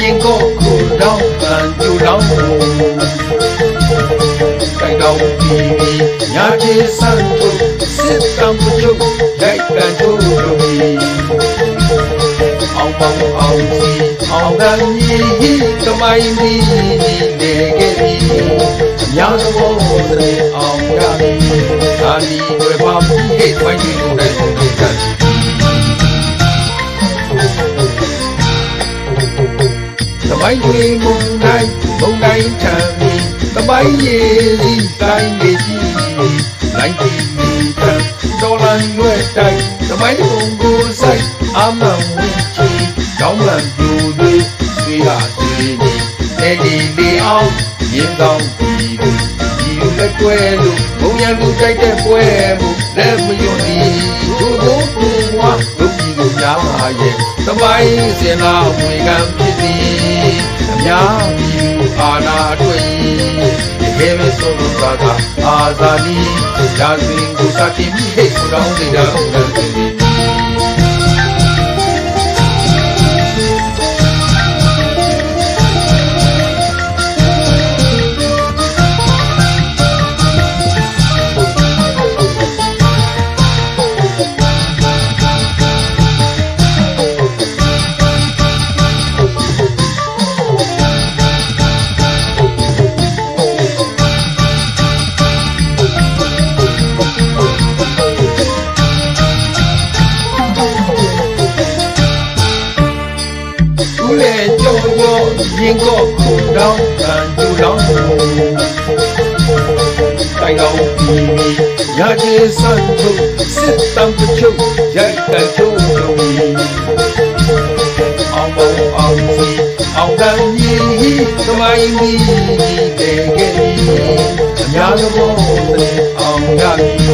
ရင်ကိုကိုတော့ကံကျူတော့ကိုင်တော့ဒီညာကျေဆန်တို့စစ်တံတို့ရိုက်ကန်တို့အောင်ပေါင်းအောင်စီအောင်တန်ကြီးတမိုင်းဒီလေကေဒီမြောက်တော်ကိုအောင်ရမည်အာမီဝေပါမှုဟေ့ဝိုင်းကို မိုင်းတွေမုံတိုင်းမုံတိုင်းထံပြီးသမိုင်းရည်စီတိုင်းနေကြည့်လိုက်ကြည့်မိတံတော်လန်ရွယ်တိုင်းသမိုင်းဘုံကိုဆိုင်အမှန်ဝင်းချီကြောင်းလန်ပြူတွေဆွေးရဆွေးနေနေလီလီအောင်ရင်ဆောင်ပြီးလို့ဒီလက်တွဲလို့ဘုံရန်လူကြိုက်တဲ့ပွဲမှုလက်မယွန်ဒီဒုဘုံဘုံဝါဒုပြည်သူများရဲ့သမိုင်းစင်လာဝေကံဖြစ်သည် အများပြည်အာနာတွေ့ရေမေဆိုလိုသာသာအာဇာနီရာဇဝင်ကိုစတင်ပြီးဟဲ့ကိုတောင်းနေတာဟု ရင်ကော့ခုတောင်းတန်ကျူလောင်းတိုင်တော်ပြီးညာကျေဆန်းထုတ်စစ်တမ်းချုပ်ရိုက်ကန်ချုပ်လို့အောင်ပေါင်းအောင်စီအောင်တန်ကြီးသမိုင်းမီတေခဲ့ပြီအများသဘောတွေအောင်ရပြီ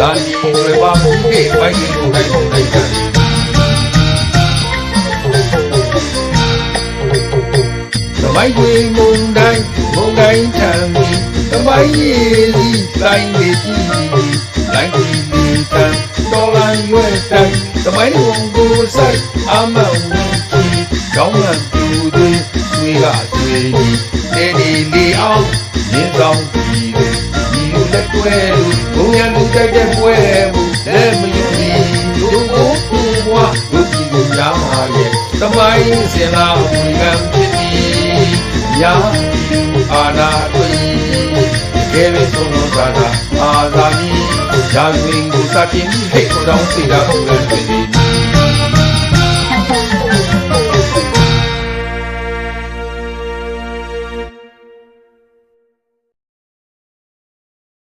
ဒါဒီတွေပါပြီးခဲ့ပိုက်ကိုတိုင်းကိုတိုင်းကြတယ်သမိုင်းတွေမုံတိုင်းမုံတိုင်းထံပြီးသမိုင်းရည်စီတိုင်းနေကြည့်တိုင်းဒီဒီတန်တော်လန်ရွယ်တို င်းသမိုင်းဝန်ကိုဆိုင်အမန်ဝင်ကြည့်ကြောင်းလန်ပြူတွေဆွေးကဆွေးကြီးနေနေနေအောင်ရင်းဆောင်ပြီးတယ်ဒီလိုလက်တွဲလို့ဘုံရလူကြိုက်တဲ့ပွဲမှုလက်မယူဘူးလူကိုပူဝါလူကြီးကိုများပါရဲ့သမိုင်းစင်လာဝင်ကံဖြစ်သည် ညာအာနာတွေ့ကေဝေဆုံးလို့သာသာအာဇာနီ